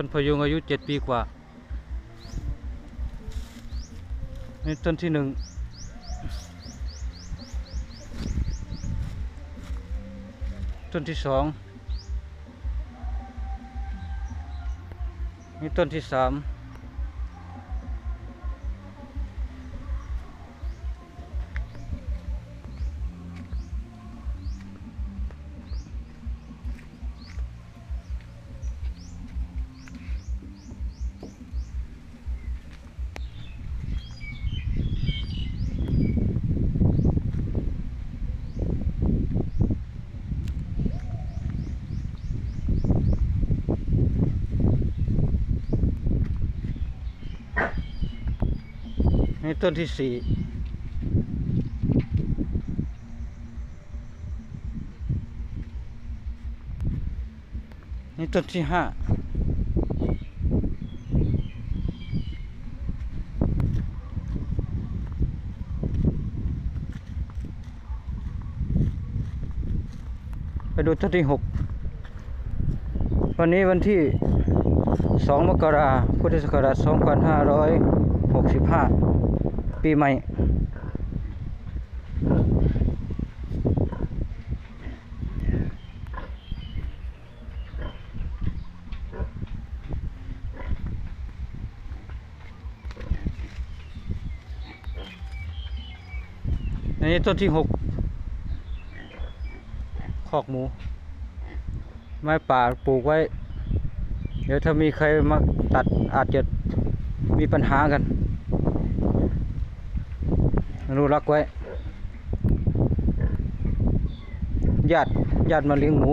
ต้นพยุงอายุเจ็ดปีกว่า นี่ต้นที่หนึ่งต้นที่สองนี่ต้นที่สาม นี่ต้นที่สี่นี่ต้นที่ห้าไปดูต้นที่หกวันนี้วันที่ 2 มกราพุทธศักราช 2565 ปีใหม่ อันนี้ต้นที่หกคอกหมู ไม้ป่าปลูกไว้ เดี๋ยวถ้ามีใครมาตัดอาจจะมีปัญหากัน รู้รักไว้ญาติญาติมาเลี้ยงหมู